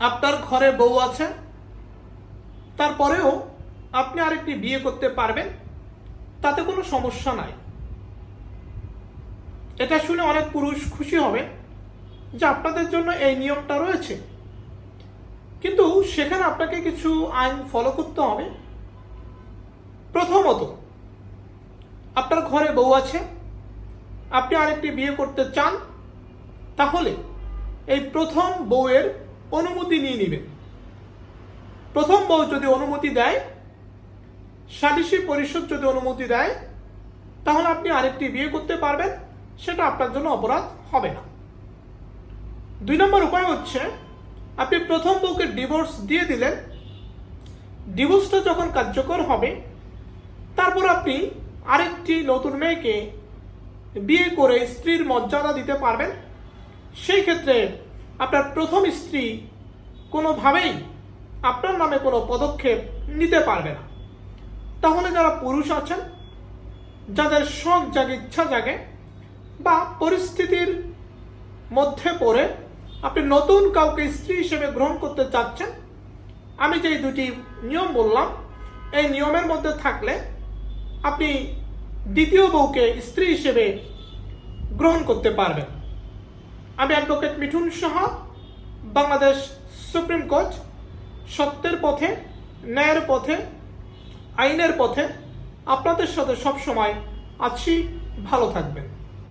আপনার ঘরে বউ আছে, তারপরেও আপনি আরেকটি বিয়ে করতে পারবেন, তাতে কোনো সমস্যা নাই। এটা শুনে অনেক পুরুষ খুশি হবে যে আপনাদের জন্য এই নিয়মটা রয়েছে। কিন্তু সেখানে আপনাকে কিছু আইন ফলো করতে হবে। প্রথমত, আপনার ঘরে বউ আছে, আপনি আরেকটি বিয়ে করতে চান, তাহলে এই প্রথম বউয়ের অনুমতি নিয়ে নেবেন প্রথম বউ যদি অনুমতি দেয় সালিসি পরিষদ যদি অনুমতি দেয়, তাহলে আপনি আরেকটি বিয়ে করতে পারবেন, সেটা আপনার জন্য অপরাধ হবে না। দুই নম্বর উপায় হচ্ছে, আপনি প্রথম বউকে ডিভোর্স দিয়ে দিলেন, ডিভোর্সটা যখন কার্যকর হবে, তারপর আপনি আরেকটি নতুন মেয়েকে বিয়ে করে স্ত্রীর মর্যাদা দিতে পারবেন। সেই ক্ষেত্রে আপনার প্রথম স্ত্রী কোনোভাবেই আপনার নামে কোনো পদক্ষেপ নিতে পারবে না। তাহলে যারা পুরুষ আছেন, যাদের শখ জাগে ইচ্ছা জাগে বা পরিস্থিতির মধ্যে পড়ে আপনি নতুন কাউকে স্ত্রী হিসেবে গ্রহণ করতে চাচ্ছেন, আমি যে দুটি নিয়ম বললাম, এই নিয়মের মধ্যে থাকলে আপনি দ্বিতীয় বউকে স্ত্রী হিসেবে গ্রহণ করতে পারবেন। আমি advocate Mithun Saha, Bangladesh supreme court, সত্যের পথে, ন্যায়ের পথে, আইনের পথে আপনাদের সাথে সবসময় আছি। ভালো থাকবেন।